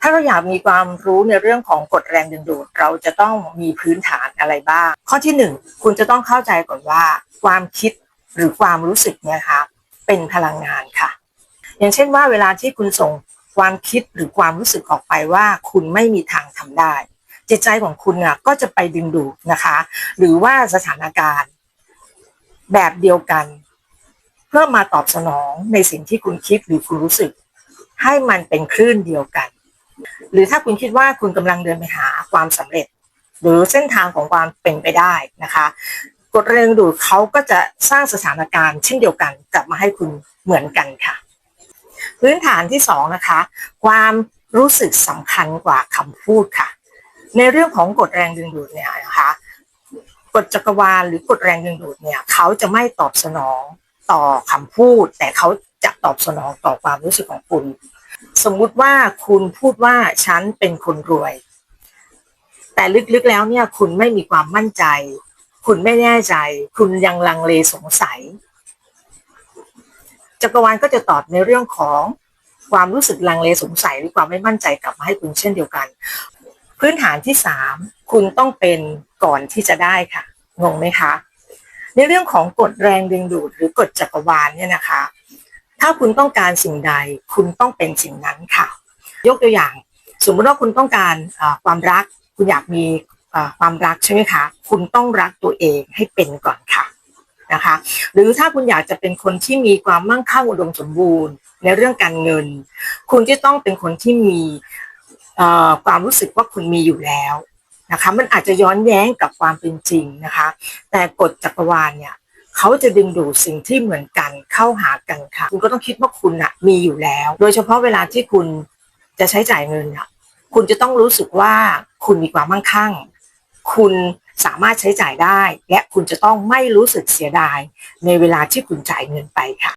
ถ้าเราอยากมีความรู้ในเรื่องของกฎแรงดึงดูด เราจะต้องมีพื้นฐานอะไรบ้าง ข้อที่หนึ่งคุณจะต้องเข้าใจก่อนว่า ความคิดหรือความรู้สึกเนี่ยคะเป็นพลังงานค่ะ อย่างเช่นว่าเวลาที่คุณส่งความคิดหรือความรู้สึกออกไปว่า คุณไม่มีทางทำได้ จิตใจของคุณเนี่ยก็จะไปดึงดูดนะคะ หรือว่าสถานการณ์ แบบเดียวกัน เพื่อมาตอบสนองในสิ่งที่คุณคิดหรือคุณรู้สึก ให้มันเป็นคลื่นเดียวกัน หรือถ้าคุณคิดว่าคุณกำลังเดินไปหาความสำเร็จ หรือเส้นทางของความเป็นไปได้นะคะกฎแรงดึงดูดเขาก็จะสร้างสถานการณ์เช่นเดียวกันกลับมาให้คุณเหมือนกันค่ะ พื้นฐานที่สองนะคะ ความรู้สึกสำคัญกว่าคำพูดค่ะ ในเรื่องของกฎแรงดึงดูดเนี่ยนะคะกฎจักรวาลหรือกฎแรงดึงดูดเนี่ยเขาจะไม่ตอบสนองต่อคำพูด แต่เขาจะตอบสนองต่อความรู้สึกของคุณ สมมุติว่าคุณพูดว่าฉันเป็นคนรวย แต่ลึกๆแล้วเนี่ย คุณไม่มีความมั่นใจ คุณไม่แน่ใจ คุณยังลังเลสงสัย จักรวาลก็จะตอบในเรื่องของความรู้สึกลังเลสงสัยหรือความไม่มั่นใจกลับมาให้คุณเช่นเดียวกัน พื้นฐานที่สามคุณต้องเป็นก่อนที่จะได้ค่ะงงไหมคะ ในเรื่องของกฎแรงดึงดูดหรือกฎจักรวาลเนี่ยนะคะ ถ้าคุณต้องการสิ่งใด คุณต้องเป็นสิ่งนั้นค่ะ ยกตัวอย่าง สมมติว่าคุณต้องการความรัก คุณอยากมีความรักใช่ไหมคะคุณต้องรักตัวเองให้เป็นก่อนค่ะนะคะหรือถ้าคุณอยากจะเป็นคนที่มีความมั่งคั่งอุดมสมบูรณ์ ในเรื่องการเงิน คุณจะต้องเป็นคนที่มีความรู้สึกว่าคุณมีอยู่แล้วนะคะมันอาจจะย้อนแย้งกับความเป็นจริงนะคะ แต่กฎจักรวาลเนี่ย เขาจะดึงดูดสิ่งที่เหมือนกันเข้าหากันค่ะ คุณก็ต้องคิดว่าคุณอะมีอยู่แล้ว โดยเฉพาะเวลาที่คุณจะใช้จ่ายเงินอะคุณจะต้องรู้สึกว่าคุณมีความมั่งคั่ง คุณสามารถใช้จ่ายได้ และคุณจะต้องไม่รู้สึกเสียดาย ในเวลาที่คุณจ่ายเงินไปค่ะ